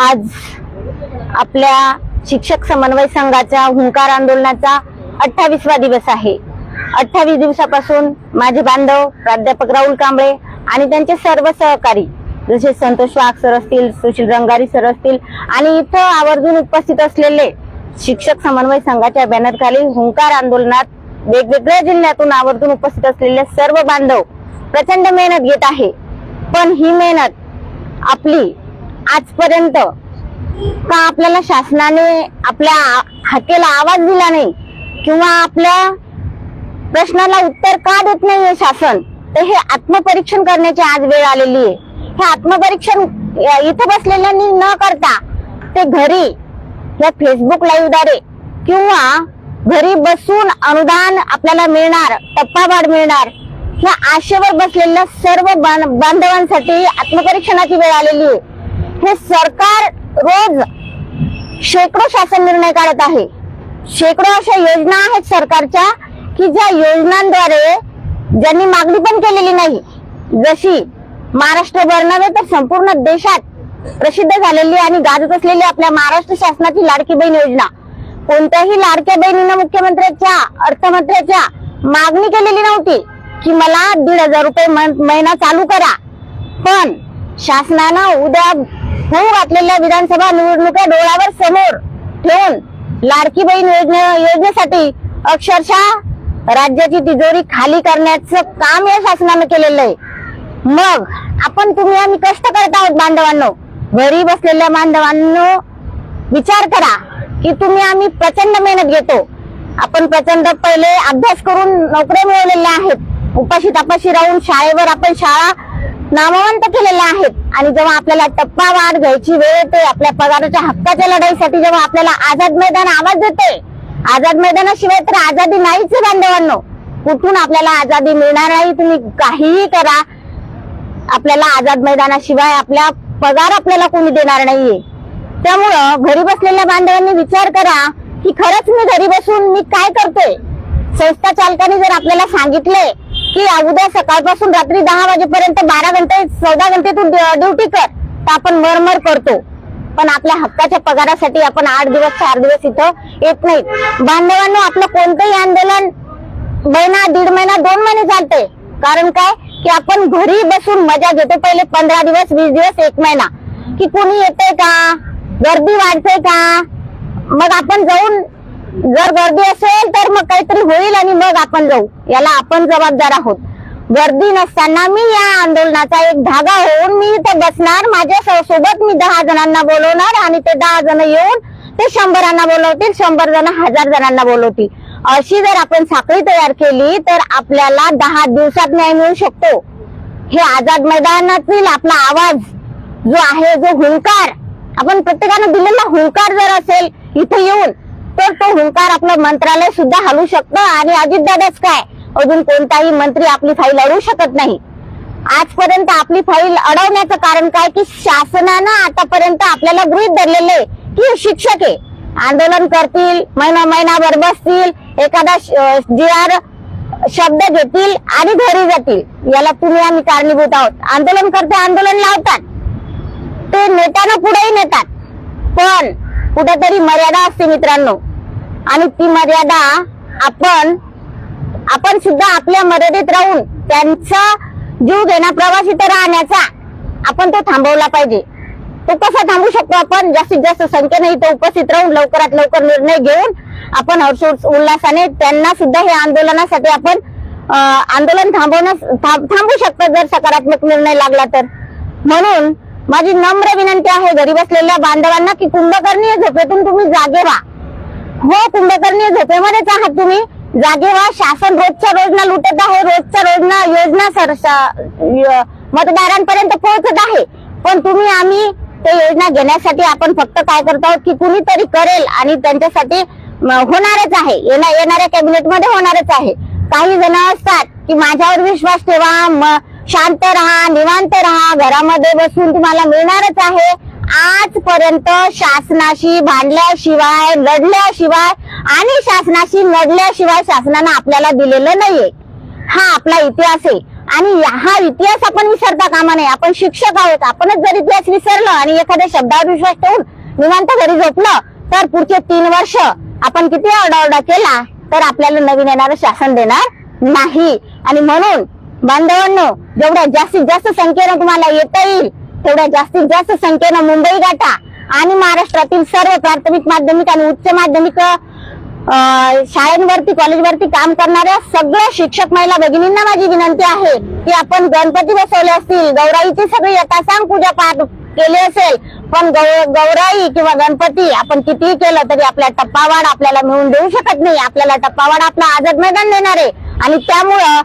आज आपल्या शिक्षक समन्वय संघाच्या हुंकार आंदोलनाचा अठ्ठावीसवा दिवस आहे. अठ्ठावीस दिवसापासून माझे बांधव प्राध्यापक राहुल कांबळे आणि त्यांचे सर्व सहकारी जसे संतोष वाघ सर असतील सुशील रंगारी सर असतील आणि इथं आवर्जून उपस्थित असलेले शिक्षक समन्वय संघाच्या बॅनरखाली हुंकार आंदोलनात वेगवेगळ्या जिल्ह्यातून आवर्जून उपस्थित असलेले सर्व बांधव प्रचंड मेहनत घेत आहे. पण ही मेहनत आपली आजपर्यंत का आपल्याला शासनाने आपल्या हाकेला आवाज दिला नाही? किंवा आपल्या प्रश्नाला उत्तर का देत नाहीये शासन? तर हे आत्मपरीक्षण करण्याची आज वेळ आलेली आहे. हे आत्मपरीक्षण इथं बसलेल्यांनी न करता ते घरी या फेसबुक लाईव्हद्वारे किंवा घरी बसून अनुदान आपल्याला मिळणार टप्पावाढ मिळणार या आशेवर बसलेल्या सर्व बांधवांसाठी आत्मपरीक्षणाची वेळ आलेली आहे. हे सरकार रोज शेकडो शासन निर्णय काढत आहे. शेकडो अशा योजना आहेत सरकारच्या की ज्या योजनांद्वारे ज्यांनी मागणी पण केलेली नाही जशी महाराष्ट्रभर नव्हे तर संपूर्ण देशात प्रसिद्ध झालेली आणि गाजत असलेली आपल्या महाराष्ट्र शासनाची लाडकी बहीण योजना. कोणत्याही लाडक्या बहिणीनं मुख्यमंत्र्याच्या अर्थमंत्र्याच्या मागणी केलेली नव्हती की मला दीड हजार रुपये महिना चालू करा. पण शासनानं उद्या होऊ घातलेल्या विधानसभा निवडणुका डोळ्यावर समोर ठेवून लाडकी बहीण योजने योजनेसाठी अक्षरशः राज्याची तिजोरी खाली करण्याचं काम या शासनानं केलेलं आहे. मग आपण तुम्ही आम्ही कष्ट करत आहोत बांधवांनो. घरी बसलेल्या बांधवांनो विचार करा की तुम्ही आम्ही प्रचंड मेहनत घेतो. आपण प्रचंड पहिले अभ्यास करून नोकऱ्या मिळवलेल्या आहेत. उपाशी तपाशी राहून शाळेवर आपण शाळा नामवंत केलेल्या आहेत. आणि जेव्हा आपल्याला टप्पा वाढ घ्यायची वेळ येते आपल्या पगाराच्या हक्काच्या लढाईसाठी जेव्हा आपल्याला आझाद मैदान आवाज देते आझाद मैदानाशिवाय तर आझादी नाहीच आहे बांधवांनो. कुठून आपल्याला आझादी मिळणार नाही तुम्ही काहीही करा. आपल्याला आझाद मैदानाशिवाय आपल्या पगार आपल्याला कोणी देणार नाहीये. त्यामुळं घरी बसलेल्या बांधवांनी विचार करा की खरंच मी घरी बसून मी काय करतोय? संस्था चालकाने जर आपल्याला सांगितले की उद्या सकाळपासून रात्री दहा वाजेपर्यंत बारा घंटे चौदा घंटे तू ड्युटी कर. तर आपण मरमर करतो. पण आपल्या हक्काच्या पगारासाठी आपण आठ दिवस चार दिवस इथं येत नाहीत. बांधवांनो आपलं कोणतंही आंदोलन महिना दीड महिना दोन महिने चालते कारण काय? की आपण घरी बसून मजा घेतो. पहिले पंधरा दिवस वीस दिवस एक महिना. की कोणी येते का? गर्दी वाढते का? मग आपण जाऊन जर गर्दी असेल तर मग काहीतरी होईल आणि मग आपण जाऊ. याला आपण जबाबदार आहोत. गर्दी नसताना मी या आंदोलनाचा एक धागा होऊन मी इथे बसणार माझ्या सोबत मी दहा जणांना बोलवणार आणि ते दहा जण येऊन ते शंभरांना बोलवतील शंभर जण हजार जणांना बोलवतील. अशी जर आपण साखळी तयार केली तर आपल्याला दहा दिवसात न्याय मिळू शकतो. हे आझाद मैदानातील आपला आवाज जो आहे जो हुंकार आपण प्रत्येकानं दिलेला हुंकार जर असेल इथे येऊन तर तो हुंकार आपलं मंत्रालय सुद्धा हलू शकतं आणि अजितदादाच काय? अजून कोणताही मंत्री आपली फाईल अडवू शकत नाही. आजपर्यंत आपली फाईल अडवण्याचं कारण काय? की शासनानं आतापर्यंत आपल्याला गृहित धरलेले आहे की शिक्षक आहे. आंदोलन करतील महिना महिनाभर बसतील एखादा जी आर शब्द घेतील आणि घरी जातील. याला तुम्ही आम्ही कारणीभूत आहोत. आंदोलन करते आंदोलन लावतात. ते नेत्यानं पुढेही नेतात. पण कुठेतरी मर्यादा असते मित्रांनो. आणि ती मर्यादा आपण आपण सुद्धा आपल्या मर्यादेत राहून त्यांचा जीव घेणा प्रवास इथं राहण्याचा आपण तो थांबवला पाहिजे. तो कसा थांबू शकतो आपण? जास्तीत जास्त संख्येने इथं उपस्थित राहून लवकरात लवकर निर्णय घेऊन आपण हर्ष उल्हासाने त्यांना सुद्धा हे आंदोलनासाठी आपण आंदोलन थांबवण्यास थांब- थांबू शकतो जर सकारात्मक निर्णय लागला तर. म्हणून माझी नम्र विनंती आहे घरी बसलेल्या बांधवांना की कुंभकर्णीय झोपेतून तुम्ही जागे व्हा. हो कुंभकर्णीय झोपेमध्येच आहात तुम्ही. जागे व्हा. शासन रोजच्या रोजना लुटत आहे रोजच्या रोजना योजना सर मतदारांपर्यंत पोहोचत आहे. पण तुम्ही आम्ही ते योजना घेण्यासाठी आपण फक्त काय करतो आहोत की कुणीतरी करेल आणि त्यांच्यासाठी होणारच आहे. येणाऱ्या कॅबिनेटमध्ये होणारच आहे. काही जण असतात की माझ्यावर विश्वास ठेवा मग शांत राहा निवांत राहा घरामध्ये बसून तुम्हाला मिळणारच आहे. आजपर्यंत शासनाशी भांडल्याशिवाय लढल्याशिवाय आणि शासनाशी लढल्याशिवाय शासनानं आपल्याला दिलेलं नाहीये. हा आपला इतिहास आहे. आणि हा इतिहास आपण विसरता कामा नये. आपण शिक्षक आहोत. आपणच जर इतिहास विसरलो आणि एखाद्या शब्दावर विश्वास ठेवून निवांत घरी झोपलं तर पुढचे तीन वर्ष आपण किती आरडाओरडा केला तर आपल्याला नवीन येणारं शासन देणार नाही. आणि म्हणून बांधवांनो जेवढ्या जास्तीत जास्त संख्येनं तुम्हाला येता येईल तेवढ्या जास्तीत जास्त संख्येनं मुंबई गाठा आणि महाराष्ट्रातील सर्व प्राथमिक माध्यमिक आणि उच्च माध्यमिक शाळेंवरती कॉलेजवरती काम करणाऱ्या सगळ्या शिक्षक महिला भगिनींना माझी विनंती आहे की आपण गणपती बसवले असतील गौराईची सगळी यथासांग पूजा पाठ केली असेल पण गौ- गौराई किंवा गणपती आपण कितीही केलं तरी आपल्या टप्पावाड आपल्याला मिळून देऊ शकत नाही. आपल्याला टप्पावाड आपला आझाद मैदान देणार. आहे आणि त्यामुळं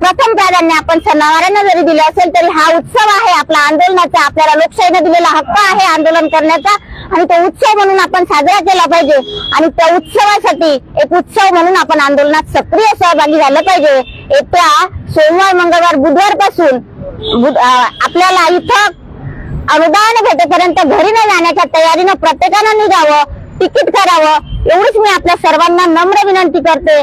प्रथम प्राधान्य आपण सणावारांना जरी दिलं असेल तरी हा उत्सव आहे आपला आंदोलनाचा. आपल्याला लोकशाहीनं दिलेला हक्क आहे आंदोलन करण्याचा. आणि तो उत्सव म्हणून आपण साजरा केला पाहिजे. आणि त्या उत्सवासाठी एक उत्सव म्हणून आपण आंदोलनात सक्रिय सहभागी झालं पाहिजे. येत्या सोमवार मंगळवार बुधवारपासून आपल्याला इथं अनुदान भेटेपर्यंत घरी न जाण्याच्या तयारीनं प्रत्येकानं निघावं तिकीट करावं एवढीच मी आपल्या सर्वांना नम्र विनंती करते.